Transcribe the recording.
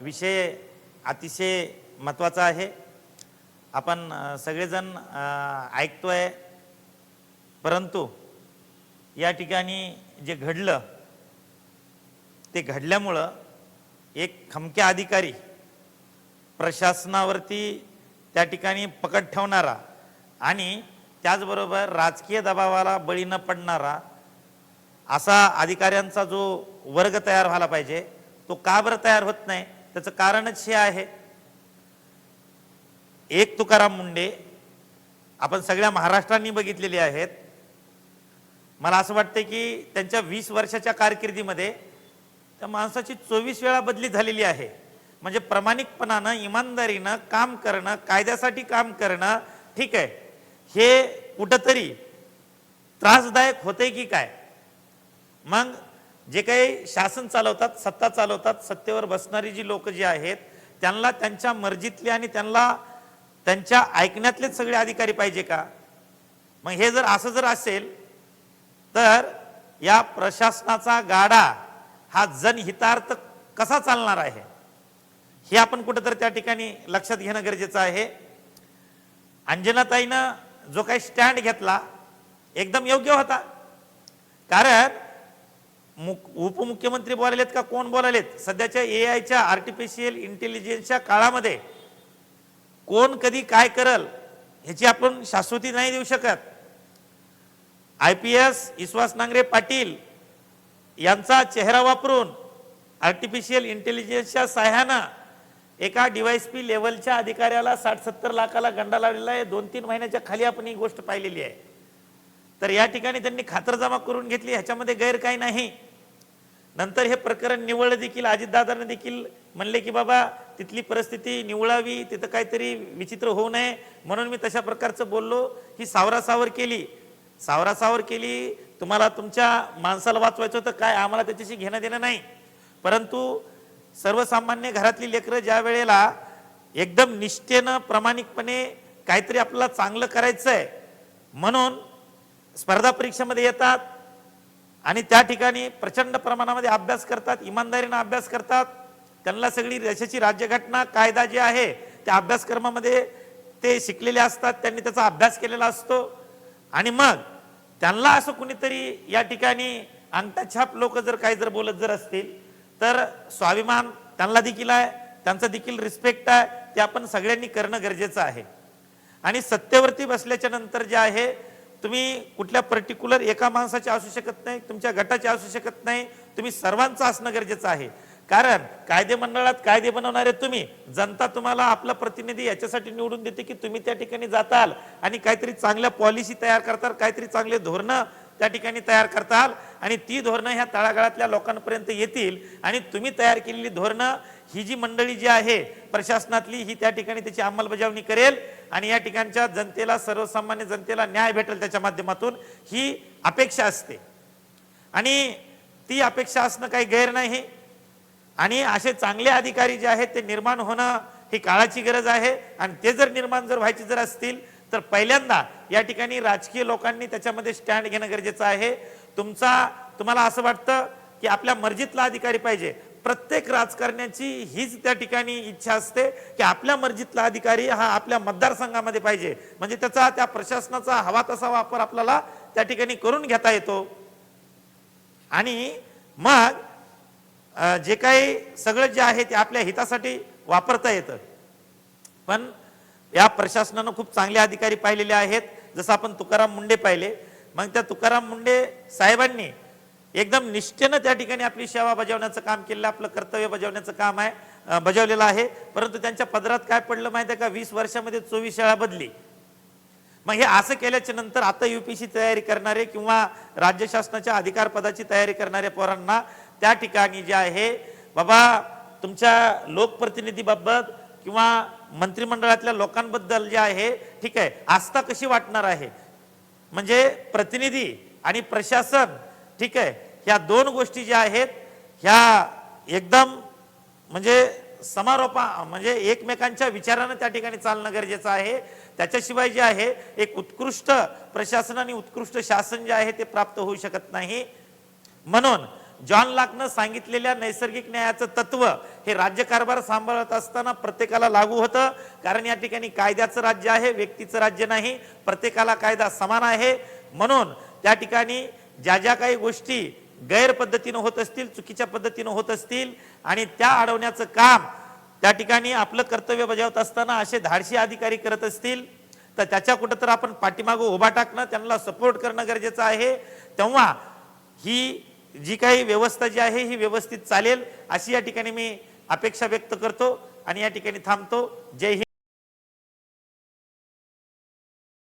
विषय अतिशय महत्त्वाचा आहे. आपण सगळेजण ऐकतो ऐकतोय. परंतु या ठिकाणी जे घडलं ते घडल्यामुळं एक खमक्या अधिकारी प्रशासनावरती त्या ठिकाणी पकड ठेवणारा आणि त्याचबरोबर राजकीय दबावाला बळी न पडणारा असा अधिकाऱ्यांचा जो वर्ग तयार व्हायला पाहिजे तो का बरं तयार होत नाही? त्याचं कारणच हे आहे. एक तुकाराम मुंडे आपण सगळ्या महाराष्ट्रांनी बघितलेले आहेत. मला असं वाटतं की त्यांच्या वीस वर्षाच्या कारकिर्दीमध्ये त्या माणसाची चोवीस वेळा बदली झालेली आहे. म्हणजे प्रामाणिकपणानं इमानदारीनं काम करणं कायद्यासाठी काम करणं ठीक आहे. हे कुठंतरी त्रासदायक होते की काय? मग जे काही शासन चालवतात सत्ता चालवतात सत्तेवर बसणारी जी लोक जी आहेत त्यांना त्यांच्या मर्जीतले आणि त्यांना त्यांच्या ऐकण्यातलेच सगळे अधिकारी पाहिजे का? मग हे जर असं जर असेल तर या प्रशासनाचा गाडा हा जनहितार्थ कसा चालणार आहे? हे आपण कुठंतरी त्या ठिकाणी लक्षात घेणं गरजेचं आहे. अंजनाताईनं जो काही स्टँड घेतला एकदम योग्य होता. कारण उपमुख्यमंत्री बोलायलेत का? कोण बोलायलेत? सध्याच्या ए आयच्या आर्टिफिशियल इंटेलिजन्सच्या काळामध्ये कोण कधी काय करल ह्याची आपण शाश्वती नाही देऊ शकत. I P S Vishwas Nangare Patil यांचा चेहरा वापरून आर्टिफिशियल इंटेलिजन्सच्या सहाय्यानं एका डिवाइस पी लेवलच्या अधिकाऱ्याला साठ सत्तर लाखाला गंडा लावलेला आहे. दोन तीन महिन्याच्या खाली आपण ही गोष्ट पाहिलेली आहे. तर या ठिकाणी त्यांनी खातरजमा करून घेतली. ह्याच्यामध्ये गैर काही नाही. नंतर हे प्रकरण निवळलं देखील अजितदादांना देखील म्हणले की बाबा तिथली परिस्थिती निवळावी तिथं काहीतरी विचित्र होऊ नये. म्हणून मी तशा प्रकारचं बोललो. ही सावरासावर केली. सावरासावर केली तुम्हाला तुमच्या माणसाला वाचवायचं होतं काय? आम्हाला त्याच्याशी घेणं देणं नाही. परंतु सर्वसामान्य घरातली लेकरं ज्या वेळेला एकदम निष्ठेनं प्रामाणिकपणे काहीतरी आपल्याला चांगलं करायचं आहे म्हणून स्पर्धा परीक्षेमध्ये येतात. आणि त्या ठिकाणी प्रचंड प्रमाणामध्ये अभ्यास करतात इमानदारीनं अभ्यास करतात. त्यांना सगळी देशाची राज्यघटना कायदा जे आहे त्या अभ्यासक्रमामध्ये ते शिकलेले असतात त्यांनी त्याचा अभ्यास केलेला असतो. आणि मग त्यांना असं कुणीतरी या ठिकाणी अंगठाछाप लोक जर काही जर बोलत जर असतील तर स्वाभिमान त्यांना देखील आहे त्यांचा देखील रिस्पेक्ट आहे ते आपण सगळ्यांनी करणं गरजेचं आहे. आणि सत्तेवरती बसल्याच्या नंतर जे आहे तुम्ही कुठल्या पर्टिक्युलर एका माणसाचे असू शकत नाही तुमच्या गटाचे असू शकत नाही तुम्ही सर्वांचं असणं गरजेचं आहे. कारण कायदे मंडळात कायदे बनवणारे तुम्ही जनता तुम्हाला आपला प्रतिनिधी याच्यासाठी निवडून देते की तुम्ही त्या ठिकाणी जाताल आणि काहीतरी चांगल्या पॉलिसी तयार करताल काहीतरी चांगले धोरणं त्या ठिकाणी तयार करताल आणि ती धोरणं ह्या तळागाळातल्या लोकांपर्यंत येतील आणि तुम्ही तयार केलेली धोरणं ही जी मंडळी जी आहे प्रशासनातली ही त्या ठिकाणी त्याची अंमलबजावणी करेल. आणि या ठिकाणच्या जनतेला सर्वसामान्य जनतेला न्याय भेटेल त्याच्या माध्यमातून ही अपेक्षा असते. आणि ती अपेक्षा असणं काही गैर नाही. आणि असे चांगले अधिकारी जे आहेत ते निर्माण होणं ही काळाची गरज आहे. आणि ते जर निर्माण जर व्हायचे जर असतील तर पहिल्यांदा या ठिकाणी राजकीय लोकांनी त्याच्यामध्ये स्टँड घेणं गरजेचं आहे. तुमचा तुम्हाला असं वाटतं की आपल्या मर्जीतला अधिकारी पाहिजे. प्रत्येक राजकारण्याची हीच त्या ठिकाणी इच्छा असते की आपल्या मर्जीतला अधिकारी हा आपल्या मतदारसंघामध्ये पाहिजे. म्हणजे त्याचा त्या प्रशासनाचा हवा तसा वापर आपल्याला त्या ठिकाणी करून घेता येतो. आणि मग जे काही सगळं जे आहे ते आपल्या हितासाठी वापरता येतं. पण या प्रशासनानं खूप चांगले अधिकारी पाहिलेले आहेत. जसं आपण तुकाराम मुंडे पाहिले. मग त्या तुकाराम मुंडे साहेबांनी एकदम निष्ठेनं त्या ठिकाणी आपली सेवा बजावण्याचं काम केलेलं आपलं कर्तव्य बजावण्याचं काम आहे बजावलेलं आहे. परंतु त्यांच्या पदरात काय पडलं माहिती आहे का? वीस वर्षामध्ये चोवीस शाळा बदली. मग हे असं केल्याच्यानंतर आता युपीसी तयारी करणारे किंवा राज्य शासनाच्या अधिकार पदाची तयारी करणाऱ्या पोरांना त्या ठिकाणी जे आहे बाबा तुमच्या लोकप्रतिनिधीबाबत किंवा मंत्रिमंडळातल्या लोकांबद्दल जे आहे ठीक आहे आस्था कशी वाटणार आहे? म्हणजे प्रतिनिधी आणि प्रशासन ठीक आहे. ह्या दोन गोष्टी ज्या आहेत ह्या एकदम म्हणजे समारोपा म्हणजे एकमेकांच्या विचारानं त्या ठिकाणी चालणं गरजेचं आहे. त्याच्याशिवाय जे आहे एक उत्कृष्ट प्रशासन आणि उत्कृष्ट शासन जे आहे ते प्राप्त होऊ शकत नाही. म्हणून जॉन लाकनं सांगितलेल्या नैसर्गिक न्यायाचं तत्व हे राज्यकारभार सांभाळत असताना प्रत्येकाला लागू होतं. कारण या ठिकाणी कायद्याचं राज्य आहे व्यक्तीचं राज्य नाही. प्रत्येकाला कायदा समान आहे. म्हणून त्या ठिकाणी ज्या ज्या काही गोष्टी गैर पद्धतीनं होत असतील चुकीच्या पद्धतीनं होत असतील आणि त्या अडवण्याचं काम त्या ठिकाणी आपलं कर्तव्य बजावत असताना असे धाडशी अधिकारी करत असतील तर त्याच्या कुठं तर आपण पाठीमागं उभा टाकणं त्यांना सपोर्ट करणं गरजेचं आहे. तेव्हा ही जी काही व्यवस्था जी आहे ही व्यवस्थित चालेल अशी या ठिकाणी मी अपेक्षा व्यक्त करतो आणि या ठिकाणी थांबतो. जय हिंद.